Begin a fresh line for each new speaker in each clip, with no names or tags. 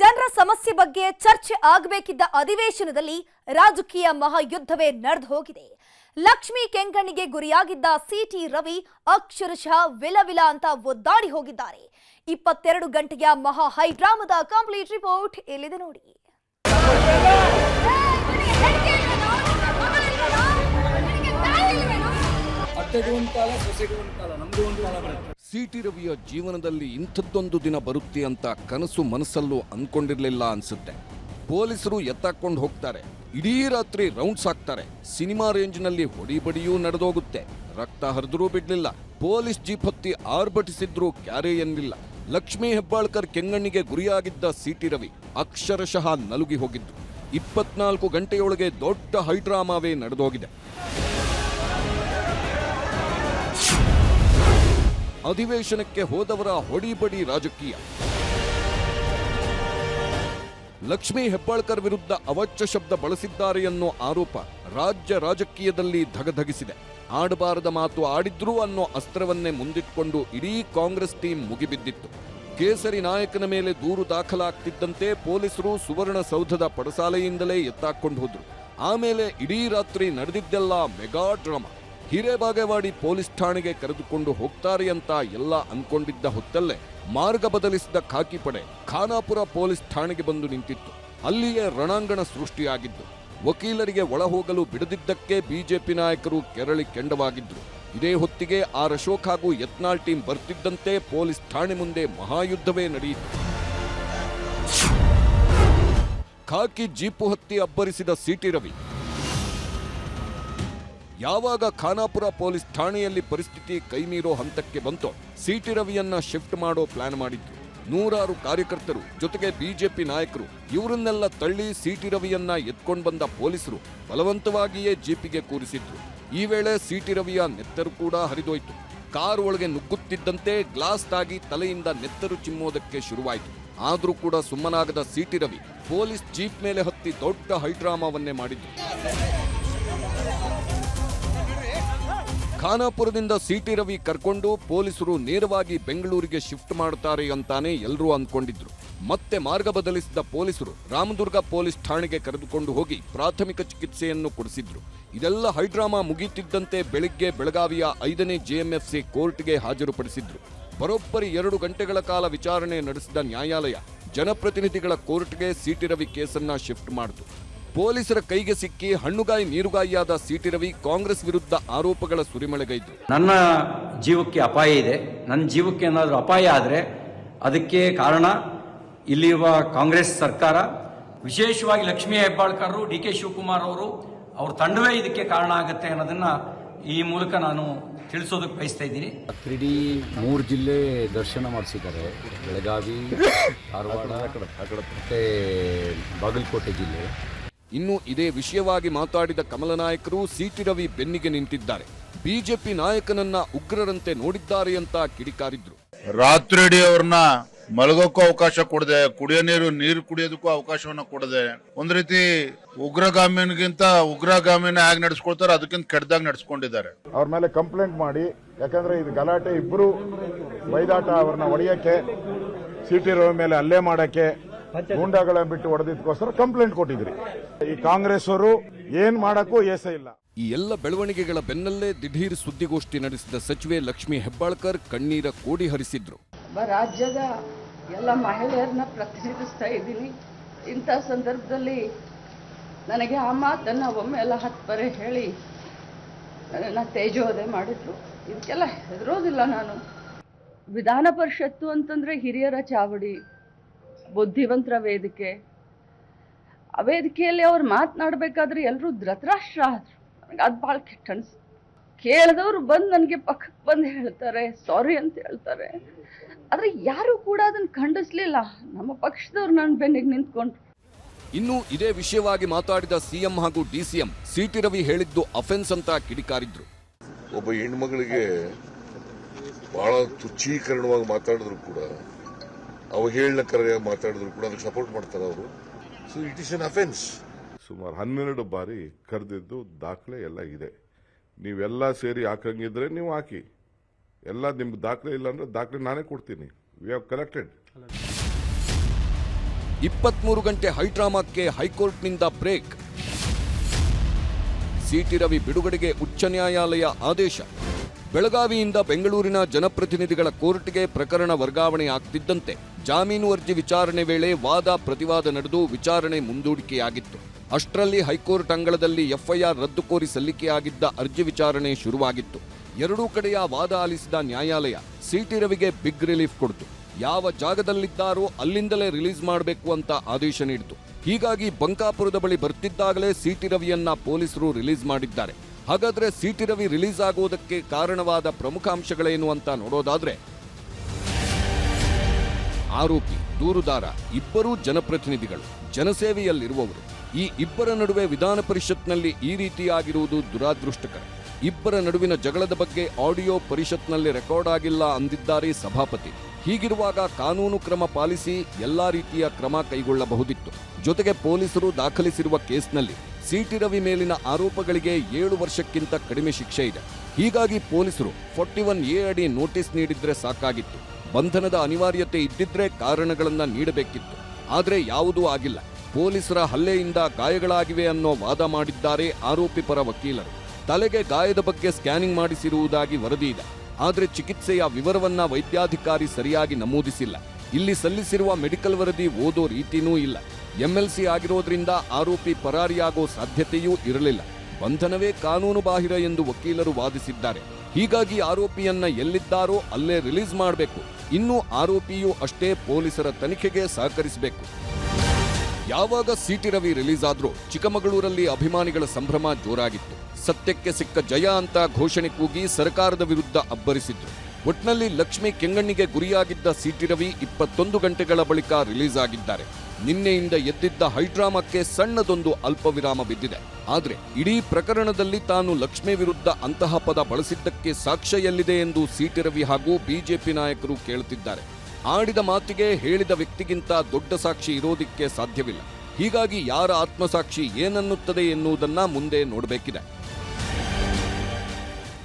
ಜನರ ಸಮಸ್ಯೆ ಬಗ್ಗೆ ಚರ್ಚೆ ಆಗಬೇಕಿದ್ದ ಅಧಿವೇಶನದಲ್ಲಿ ರಾಜಕೀಯ ಮಹಾಯುದ್ಧವೇ ನಡೆದು ಹೋಗಿದೆ. ಲಕ್ಷ್ಮಿ ಕೆಂಗಣ್ಣಿಗೆ ಗುರಿಯಾಗಿದ್ದ ಸಿಟಿ ರವಿ ಅಕ್ಷರಶಃ ವಿಲವಿಲ ಅಂತ ಒದ್ದಾಡಿ ಹೋಗಿದ್ದಾರೆ. ಇಪ್ಪತ್ತೆರಡು ಗಂಟೆಯ ಮಹಾ ಹೈಡ್ರಾಮದ ಕಂಪ್ಲೀಟ್ ರಿಪೋರ್ಟ್ ಇಲ್ಲಿದೆ ನೋಡಿ.
ಸೊಸೆಗೂ ಕಾಲ ಕಾಲ ಬರುತ್ತೆ.
ಸಿಟಿ ರವಿಯ ಜೀವನದಲ್ಲಿ ಇಂಥದ್ದೊಂದು ದಿನ ಬರುತ್ತೆ ಅಂತ ಕನಸು ಮನಸ್ಸಲ್ಲೂ ಅಂದ್ಕೊಂಡಿರಲಿಲ್ಲ ಅನ್ಸುತ್ತೆ. ಪೊಲೀಸರು ಎತ್ತಾಕೊಂಡು ಹೋಗ್ತಾರೆ. ಇಡೀ ರಾತ್ರಿ ರೌಂಡ್ಸ್ ಹಾಕ್ತಾರೆ. ಸಿನಿಮಾ ರೇಂಜ್ನಲ್ಲಿ ಹೊಡಿಬಡಿಯೂ ನಡೆದೋಗುತ್ತೆ. ರಕ್ತ ಹರಿದ್ರೂ ಬಿಡ್ಲಿಲ್ಲ. ಪೊಲೀಸ್ ಜೀಪ್ ಹತ್ತಿ ಆರ್ಭಟಿಸಿದ್ರೂ ಕ್ಯಾರೇ ಎನ್ನಿಲ್ಲ. ಲಕ್ಷ್ಮೀ ಹೆಬ್ಬಾಳ್ಕರ್ ಕೆಂಗಣ್ಣಿಗೆ ಗುರಿಯಾಗಿದ್ದ ಸಿಟಿ ರವಿ ಅಕ್ಷರಶಃ ನಲುಗಿ ಹೋಗಿದ್ದು. ಇಪ್ಪತ್ನಾಲ್ಕು ಗಂಟೆಯೊಳಗೆ ದೊಡ್ಡ ಹೈಡ್ರಾಮಾವೇ ನಡೆದೋಗಿದೆ. ಅಧಿವೇಶನಕ್ಕೆ ಹೋದವರ ಹೊಡಿಬಡಿ ರಾಜಕೀಯ. ಲಕ್ಷ್ಮೀ ಹೆಬ್ಬಾಳ್ಕರ್ ವಿರುದ್ಧ ಅವಚ್ಚ ಶಬ್ದ ಬಳಸಿದ್ದಾರೆ ಅನ್ನೋ ಆರೋಪ ರಾಜ್ಯ ರಾಜಕೀಯದಲ್ಲಿ ಧಗಧಗಿಸಿದೆ. ಆಡಬಾರದ ಮಾತು ಆಡಿದ್ರು ಅನ್ನೋ ಅಸ್ತ್ರವನ್ನೇ ಮುಂದಿಟ್ಕೊಂಡು ಇಡೀ ಕಾಂಗ್ರೆಸ್ ಟೀಮ್ ಮುಗಿಬಿದ್ದಿತ್ತು. ಕೇಸರಿ ನಾಯಕನ ಮೇಲೆ ದೂರು ದಾಖಲಾಗ್ತಿದ್ದಂತೆ ಪೊಲೀಸರು ಸುವರ್ಣಸೌಧದ ಪಡಸಾಲೆಯಿಂದಲೇ ಎತ್ತಾಕೊಂಡು ಹೋದ್ರು. ಆಮೇಲೆ ಇಡೀ ರಾತ್ರಿ ನಡೆದಿದ್ದೆಲ್ಲ ಮೆಗಾ ಡ್ರಾಮಾ. ಹಿರೇಬಾಗೇವಾಡಿ ಪೊಲೀಸ್ ಠಾಣೆಗೆ ಕರೆದುಕೊಂಡು ಹೋಗ್ತಾರೆ ಅಂತ ಎಲ್ಲ ಅನ್ಕೊಂಡಿದ್ದ ಹೊತ್ತಲ್ಲೇ ಮಾರ್ಗ ಬದಲಿಸಿದ ಖಾಕಿ ಪಡೆ ಖಾನಾಪುರ ಪೊಲೀಸ್ ಠಾಣೆಗೆ ಬಂದು ನಿಂತಿತ್ತು. ಅಲ್ಲಿಯೇ ರಣಾಂಗಣ ಸೃಷ್ಟಿಯಾಗಿದ್ದು ವಕೀಲರಿಗೆ ಒಳ ಹೋಗಲು ಬಿಡದಿದ್ದಕ್ಕೆ ಬಿಜೆಪಿ ನಾಯಕರು ಕೆರಳಿ ಕೆಂಡವಾಗಿದ್ರು. ಇದೇ ಹೊತ್ತಿಗೆ ಆ ಅಶೋಕ್ ಹಾಗೂ ಯತ್ನಾಳ್ ಟೀಮ್ ಬರ್ತಿದ್ದಂತೆ ಪೊಲೀಸ್ ಠಾಣೆ ಮುಂದೆ ಮಹಾಯುದ್ಧವೇ ನಡೆಯಿತು. ಖಾಕಿ ಜೀಪು ಹತ್ತಿ ಅಬ್ಬರಿಸಿದ ಸಿಟಿ ರವಿ ಯಾವಾಗ ಖಾನಾಪುರ ಪೊಲೀಸ್ ಠಾಣೆಯಲ್ಲಿ ಪರಿಸ್ಥಿತಿ ಕೈಮೀರೋ ಹಂತಕ್ಕೆ ಬಂತೋ, ಸಿಟಿ ರವಿಯನ್ನ ಶಿಫ್ಟ್ ಮಾಡೋ ಪ್ಲಾನ್ ಮಾಡಿದ್ರು. ನೂರಾರು ಕಾರ್ಯಕರ್ತರು, ಜೊತೆಗೆ ಬಿಜೆಪಿ ನಾಯಕರು, ಇವರನ್ನೆಲ್ಲ ತಳ್ಳಿ ಸಿಟಿ ರವಿಯನ್ನ ಎತ್ಕೊಂಡು ಬಂದ ಪೊಲೀಸರು ಬಲವಂತವಾಗಿಯೇ ಜೀಪಿಗೆ ಕೂರಿಸಿದ್ರು. ಈ ವೇಳೆ ಸಿಟಿ ರವಿಯ ನೆತ್ತರು ಕೂಡ ಹರಿದೋಯ್ತು. ಕಾರ್ ಒಳಗೆ ನುಗ್ಗುತ್ತಿದ್ದಂತೆ ಗ್ಲಾಸ್ ತಾಗಿ ತಲೆಯಿಂದ ನೆತ್ತರು ಚಿಮ್ಮೋದಕ್ಕೆ ಶುರುವಾಯಿತು. ಆದರೂ ಕೂಡ ಸುಮ್ಮನಾಗದ C T Ravi police jeep ಮೇಲೆ ಹತ್ತಿ ದೊಡ್ಡ ಹೈಡ್ರಾಮಾವನ್ನೇ ಮಾಡಿದ್ರು. ಖಾನಾಪುರದಿಂದ ಸಿಟಿ ರವಿ ಕರ್ಕೊಂಡು ಪೊಲೀಸರು ನೇರವಾಗಿ ಬೆಂಗಳೂರಿಗೆ ಶಿಫ್ಟ್ ಮಾಡುತ್ತಾರೆ ಅಂತಾನೆ ಎಲ್ಲರೂ ಅಂದ್ಕೊಂಡಿದ್ರು. ಮತ್ತೆ ಮಾರ್ಗ ಬದಲಿಸಿದ ಪೊಲೀಸರು ರಾಮದುರ್ಗ ಪೊಲೀಸ್ ಠಾಣೆಗೆ ಕರೆದುಕೊಂಡು ಹೋಗಿ ಪ್ರಾಥಮಿಕ ಚಿಕಿತ್ಸೆಯನ್ನು ಕೊಡಿಸಿದ್ರು. ಇದೆಲ್ಲ ಹೈಡ್ರಾಮಾ ಮುಗಿಯುತ್ತಿದ್ದಂತೆ ಬೆಳಿಗ್ಗೆ ಬೆಳಗಾವಿಯ ಐದನೇ ಜೆಎಂಎಫ್ಸಿ ಕೋರ್ಟ್ಗೆ ಹಾಜರುಪಡಿಸಿದ್ರು. ಬರೋಬ್ಬರಿ ಎರಡು ಗಂಟೆಗಳ ಕಾಲ ವಿಚಾರಣೆ ನಡೆಸಿದ ನ್ಯಾಯಾಲಯ ಜನಪ್ರತಿನಿಧಿಗಳ ಕೋರ್ಟ್ಗೆ ಸಿಟಿ ರವಿ ಕೇಸನ್ನ ಶಿಫ್ಟ್ ಮಾಡಿತು. ಪೊಲೀಸರ ಕೈಗೆ ಸಿಕ್ಕಿ ಹಣ್ಣುಗಾಯಿ ನೀರುಗಾಯಿಯಾದ ಸಿಟಿ ರವಿ ಕಾಂಗ್ರೆಸ್ ವಿರುದ್ಧ ಆರೋಪಗಳ ಸುರಿಮಳೆಗೈದು.
ನನ್ನ ಜೀವಕ್ಕೆ ಅಪಾಯ ಇದೆ. ನನ್ನ ಜೀವಕ್ಕೆ ಏನಾದರೂ ಅಪಾಯ ಆದರೆ ಅದಕ್ಕೆ ಕಾರಣ ಇಲ್ಲಿರುವ ಕಾಂಗ್ರೆಸ್ ಸರ್ಕಾರ. ವಿಶೇಷವಾಗಿ ಲಕ್ಷ್ಮೀ ಹೆಬ್ಬಾಳ್ಕರ್ ಡಿ ಕೆ ಶಿವಕುಮಾರ್ ಅವರು ಅವ್ರ ತಂಡವೇ ಇದಕ್ಕೆ ಕಾರಣ ಆಗುತ್ತೆ ಅನ್ನೋದನ್ನ ಈ ಮೂಲಕ ನಾನು ತಿಳಿಸೋದಕ್ಕೆ ಬಯಸ್ತಾ ಇದ್ದೀನಿ.
ಇಡೀ ಮೂರು ಜಿಲ್ಲೆ ದರ್ಶನ ಮಾಡಿಸಿದ್ದಾರೆ. ಬೆಳಗಾವಿ ಧಾರವಾಡ ಮತ್ತೆ ಬಾಗಲಕೋಟೆ ಜಿಲ್ಲೆ.
ಇನ್ನು ಇದೇ ವಿಷಯವಾಗಿ ಮಾತಾಡಿದ ಕಮಲ ನಾಯಕರು ಸಿಟಿ ರವಿ ಬೆನ್ನಿಗೆ ನಿಂತಿದ್ದಾರೆ. ಬಿಜೆಪಿ ನಾಯಕನನ್ನ ಉಗ್ರರಂತೆ ನೋಡಿದ್ದಾರೆ ಅಂತ ಕಿಡಿಕಾರಿದ್ರು.
ರಾತ್ರಿ ಅವ್ರನ್ನ ಮಲಗೋಕ್ಕೂ ಅವಕಾಶ ಕೊಡದೆ ಕುಡಿಯೋ ನೀರು ನೀರು ಕುಡಿಯೋದಕ್ಕೂ ಅವಕಾಶವನ್ನ ಕೊಡದೆ. ಒಂದ್ ರೀತಿ ಉಗ್ರಗಾಮಿನಿಗಿಂತ ಉಗ್ರಗಾಮಿನ ಹೇಗೆ ನಡೆಸ್ಕೊಳ್ತಾರೆ ಅದಕ್ಕಿಂತ ಕೆಟ್ಟದಾಗ ನಡೆಸ್ಕೊಂಡಿದ್ದಾರೆ.
ಅವ್ರ ಮೇಲೆ ಕಂಪ್ಲೇಂಟ್ ಮಾಡಿ ಯಾಕಂದ್ರೆ ಇದು ಗಲಾಟೆ ಇಬ್ರು ಬೈದಾಟ ಅವ್ರನ್ನ ಹೊಡೆಯಕ್ಕೆ ಸಿಟಿ ರವಿ ಮೇಲೆ ಹಲ್ಲೆ ಮಾಡಕ್ಕೆ ಗೂಂಡಾಗಳನ್ನ ಬಿಟ್ಟು ಹೊಡೆದಿದ್ದಕ್ಕೋಸ್ಕರ ಕಂಪ್ಲೇಂಟ್ ಕೊಟ್ಟಿದ್ರಿ ಈ ಕಾಂಗ್ರೆಸ್ ಅವರು ಏನ್ ಮಾಡಕ್ಕೂ ಏಸ ಇಲ್ಲ.
ಈ ಎಲ್ಲ ಬೆಳವಣಿಗೆಗಳ ಬೆನ್ನಲ್ಲೇ ದಿಢೀರ್ ಸುದ್ದಿಗೋಷ್ಠಿ ನಡೆಸಿದ ಸಚಿವೆ ಲಕ್ಷ್ಮಿ ಹೆಬ್ಬಾಳ್ಕರ್ ಕಣ್ಣೀರ ಕೋಡಿ ಹರಿಸಿದ್ರು.
ರಾಜ್ಯದ ಎಲ್ಲ ಮಹಿಳೆಯರನ್ನ ಪ್ರತಿನಿಧಿಸ್ತಾ ಇದ್ದೀನಿ. ಇಂಥ ಸಂದರ್ಭದಲ್ಲಿ ನನಗೆ ಆ ಮಾತನ್ನು ಒಮ್ಮೆ ಎಲ್ಲ ಹತ್ತು ಬರೆ ಹೇಳಿ ನನ್ನ ತೇಜೋದೆ ಮಾಡಿದ್ರು. ಇದಕ್ಕೆಲ್ಲ ಹೆದರೋದಿಲ್ಲ ನಾನು. ವಿಧಾನ ಪರಿಷತ್ತು ಅಂತಂದರೆ ಹಿರಿಯರ ಚಾವಡಿ ಬುದ್ಧಿವಂತರ ವೇದಿಕೆ. ಆ ವೇದಿಕೆಯಲ್ಲಿ ಅವ್ರು ಮಾತನಾಡಬೇಕಾದ್ರೆ ಎಲ್ಲರೂ ಧೃತರಾಷ್ಟ್ರ ಆದರು. ನನಗೆ ಅದು ಭಾಳ ಕೆಟ್ಟ ಅನ್ಸು. ಕೇಳಿದವರು ಬಂದು ನನಗೆ ಪಕ್ಕಕ್ಕೆ ಬಂದು ಹೇಳ್ತಾರೆ ಸಾರಿ ಅಂತ ಹೇಳ್ತಾರೆ. ಆದರೆ ಯಾರೂ ಕೂಡ ಅದನ್ನು ಖಂಡಿಸ್ಲಿಲ್ಲ. ನಮ್ಮ ಪಕ್ಷದವ್ರು ನನ್ನ ಬೆನ್ನಿಗೆ ನಿಂತ್ಕೊಂಡ್ರು.
ಇನ್ನು ಇದೇ ವಿಷಯವಾಗಿ ಮಾತಾಡಿದ ಸಿಎಂ ಹಾಗೂ ಡಿಸಿಎಂ ಸಿಟಿ ರವಿ ಹೇಳಿದ್ದು ಅಫೆನ್ಸ್ ಅಂತ ಕಿಡಿಕಾರಿದ್ರು.
ಒಬ್ಬ ಹೆಣ್ಮಗಳಿಗೆ ಬಹಳ ತುಚ್ಛೀಕರಣವಾಗಿ ಮಾತಾಡಿದ್ರು ಕೂಡ ಅವಹೇಳನಕರವಾಗಿ ಮಾತಾಡಿದ್ರು ಕೂಡ ಅದಕ್ಕೆ ಸಪೋರ್ಟ್ ಮಾಡ್ತಾರೆ ಅವರು. So it is an offence
ಸುಮಾರು ಹನ್ನೆರಡು ಬಾರಿ ಕರೆದಿದ್ದು ದಾಖಲೆ ಎಲ್ಲ ಇದೆ. ನೀವೆಲ್ಲ ಸೇರಿ ಹಾಕಂಗಿದ್ರೆ ನೀವು ಹಾಕಿ. ಎಲ್ಲ ನಿಮ್ಗೆ ದಾಖಲೆ ಇಲ್ಲ ಅಂದ್ರೆ ದಾಖಲೆ ನಾನೇ ಕೊಡ್ತೀನಿ. ವಿ ಹ್ಯಾವ್ ಕಲೆಕ್ಟೆಡ್
ಇಪ್ಪತ್ಮೂರು ಗಂಟೆ ಹೈಡ್ರಾಮಾಕ್ಕೆ ಹೈಕೋರ್ಟ್ನಿಂದ ಬ್ರೇಕ್. ಸಿಟಿ ರವಿ ಬಿಡುಗಡೆಗೆ ಉಚ್ಚ ನ್ಯಾಯಾಲಯ ಆದೇಶ. ಬೆಳಗಾವಿಯಿಂದ ಬೆಂಗಳೂರಿನ ಜನಪ್ರತಿನಿಧಿಗಳ ಕೋರ್ಟ್ಗೆ ಪ್ರಕರಣ ವರ್ಗಾವಣೆ ಆಗ್ತಿದ್ದಂತೆ. ಜಾಮೀನು ಅರ್ಜಿ ವಿಚಾರಣೆ ವೇಳೆ ವಾದ, ಪ್ರತಿವಾದ ನಡೆದು ವಿಚಾರಣೆ ಮುಂದೂಡಿಕೆಯಾಗಿತ್ತು. ಅಷ್ಟರಲ್ಲಿ ಹೈಕೋರ್ಟ್ ಅಂಗಳದಲ್ಲಿ ಎಫ್ಐಆರ್ ರದ್ದು ಕೋರಿ ಸಲ್ಲಿಕೆಯಾಗಿದ್ದ ಅರ್ಜಿ ವಿಚಾರಣೆ ಶುರುವಾಗಿತ್ತು. ಎರಡೂ ಕಡೆಯ ವಾದ ಆಲಿಸಿದ ನ್ಯಾಯಾಲಯ ಸಿಟಿ ರವಿಗೆ ಬಿಗ್ ರಿಲೀಫ್ ಕೊಡ್ತು. ಯಾವ ಜಾಗದಲ್ಲಿದ್ದಾರೋ ಅಲ್ಲಿಂದಲೇ ರಿಲೀಸ್ ಮಾಡಬೇಕು ಅಂತ ಆದೇಶ ನೀಡಿತು. ಹೀಗಾಗಿ ಬಂಕಾಪುರದ ಬಳಿ ಬರ್ತಿದ್ದಾಗಲೇ ಸಿಟಿ ರವಿಯನ್ನ ಪೊಲೀಸರು ರಿಲೀಸ್ ಮಾಡಿದ್ದಾರೆ. ಹಾಗಾದ್ರೆ ಸಿಟಿ ರವಿ ರಿಲೀಸ್ ಆಗುವುದಕ್ಕೆ ಕಾರಣವಾದ ಪ್ರಮುಖ ಅಂಶಗಳೇನು ಅಂತ ನೋಡೋದಾದ್ರೆ ಆರೋಪಿ, ದೂರುದಾರ ಇಬ್ಬರೂ ಜನಪ್ರತಿನಿಧಿಗಳು, ಜನಸೇವೆಯಲ್ಲಿರುವವರು. ಈ ಇಬ್ಬರ ನಡುವೆ ವಿಧಾನ ಪರಿಷತ್ನಲ್ಲಿ ಈ ರೀತಿಯಾಗಿರುವುದು ದುರಾದೃಷ್ಟಕರ. ಇಬ್ಬರ ನಡುವಿನ ಜಗಳದ ಬಗ್ಗೆ ಆಡಿಯೋ ಪರಿಷತ್ನಲ್ಲಿ ರೆಕಾರ್ಡ್ ಆಗಿಲ್ಲ ಅಂದಿದ್ದಾರೆ ಸಭಾಪತಿ. ಹೀಗಿರುವಾಗ ಕಾನೂನು ಕ್ರಮ ಪಾಲಿಸಿ ಎಲ್ಲಾ ರೀತಿಯ ಕ್ರಮ ಕೈಗೊಳ್ಳಬಹುದಿತ್ತು. ಜೊತೆಗೆ ಪೊಲೀಸರು ದಾಖಲಿಸಿರುವ ಕೇಸ್ನಲ್ಲಿ ಸಿಟಿ ರವಿ ಮೇಲಿನ ಆರೋಪಗಳಿಗೆ ಏಳು ವರ್ಷಕ್ಕಿಂತ ಕಡಿಮೆ ಶಿಕ್ಷೆ ಇದೆ. ಹೀಗಾಗಿ ಪೊಲೀಸರು ಫಾರ್ಟಿ ಒನ್ ಎ ಅಡಿ ನೋಟಿಸ್ ನೀಡಿದ್ರೆ ಸಾಕಾಗಿತ್ತು. ಬಂಧನದ ಅನಿವಾರ್ಯತೆ ಇದ್ದಿದ್ರೆ ಕಾರಣಗಳನ್ನು ನೀಡಬೇಕಿತ್ತು. ಆದರೆ ಯಾವುದೂ ಆಗಿಲ್ಲ. ಪೊಲೀಸರ ಹಲ್ಲೆಯಿಂದ ಗಾಯಗಳಾಗಿವೆ ಅನ್ನೋ ವಾದ ಮಾಡಿದ್ದಾರೆ ಆರೋಪಿ ಪರ ವಕೀಲರು. ತಲೆಗೆ ಗಾಯದ ಬಗ್ಗೆ ಸ್ಕ್ಯಾನಿಂಗ್ ಮಾಡಿಸಿರುವುದಾಗಿ ವರದಿ ಇದೆ. ಆದರೆ ಚಿಕಿತ್ಸೆಯ ವಿವರವನ್ನ ವೈದ್ಯಾಧಿಕಾರಿ ಸರಿಯಾಗಿ ನಮೂದಿಸಿಲ್ಲ. ಇಲ್ಲಿ ಸಲ್ಲಿಸಿರುವ ಮೆಡಿಕಲ್ ವರದಿ ಓದೋ ರೀತಿನೂ ಇಲ್ಲ. ಎಂಎಲ್ಸಿ ಆಗಿರೋದ್ರಿಂದ ಆರೋಪಿ ಪರಾರಿಯಾಗೋ ಸಾಧ್ಯತೆಯೂ ಇರಲಿಲ್ಲ. ಬಂಧನವೇ ಕಾನೂನು ಬಾಹಿರ ಎಂದು ವಕೀಲರು ವಾದಿಸಿದ್ದಾರೆ. ಹೀಗಾಗಿ ಆರೋಪಿಯನ್ನ ಎಲ್ಲಿದ್ದಾರೋ ಅಲ್ಲೇ ರಿಲೀಸ್ ಮಾಡಬೇಕು. ಇನ್ನು ಆರೋಪಿಯು ಅಷ್ಟೇ ಪೊಲೀಸರ ತನಿಖೆಗೆ ಸಹಕರಿಸಬೇಕು. ಯಾವಾಗ ಸಿಟಿ ರವಿ ರಿಲೀಸ್ ಆದ್ರೂ ಚಿಕ್ಕಮಗಳೂರಲ್ಲಿ ಅಭಿಮಾನಿಗಳ ಸಂಭ್ರಮ ಜೋರಾಗಿತ್ತು. ಸತ್ಯಕ್ಕೆ ಸಿಕ್ಕ ಜಯ ಅಂತ ಘೋಷಣೆ ಕೂಗಿ ಸರ್ಕಾರದ ವಿರುದ್ಧ ಅಬ್ಬರಿಸಿದ್ರು. ಒಟ್ನಲ್ಲಿ ಲಕ್ಷ್ಮಿ ಕೆಂಗಣ್ಣಿಗೆ ಗುರಿಯಾಗಿದ್ದ ಸಿಟಿ ರವಿ ಇಪ್ಪತ್ತೊಂದು ಗಂಟೆಗಳ ಬಳಿಕ ರಿಲೀಸ್ ಆಗಿದ್ದಾರೆ ನಿನ್ನೆಯಿಂದ ಎದ್ದಿದ್ದ ಹೈಡ್ರಾಮಕ್ಕೆ ಸಣ್ಣದೊಂದು ಅಲ್ಪ ವಿರಾಮ ಬಿದ್ದಿದೆ. ಆದರೆ ಇಡೀ ಪ್ರಕರಣದಲ್ಲಿ ತಾನು ಲಕ್ಷ್ಮಿ ವಿರುದ್ಧ ಅಂತಹ ಪದ ಬಳಸಿದ್ದಕ್ಕೆ ಸಾಕ್ಷ್ಯ ಎಲ್ಲಿದೆ ಎಂದು ಸಿಟಿ ರವಿ ಹಾಗೂ ಬಿಜೆಪಿ ನಾಯಕರು ಕೇಳುತ್ತಿದ್ದಾರೆ ಆಡಿದ ಮಾತಿಗೆ ಹೇಳಿದ ವ್ಯಕ್ತಿಗಿಂತ ದೊಡ್ಡ ಸಾಕ್ಷಿ ಇರೋದಿಕ್ಕೆ ಸಾಧ್ಯವಿಲ್ಲ. ಹೀಗಾಗಿ ಯಾರ ಆತ್ಮಸಾಕ್ಷಿ ಏನನ್ನುತ್ತದೆ ಎನ್ನುವುದನ್ನ ಮುಂದೆ ನೋಡಬೇಕಿದೆ.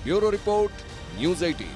Bureau report, news IT.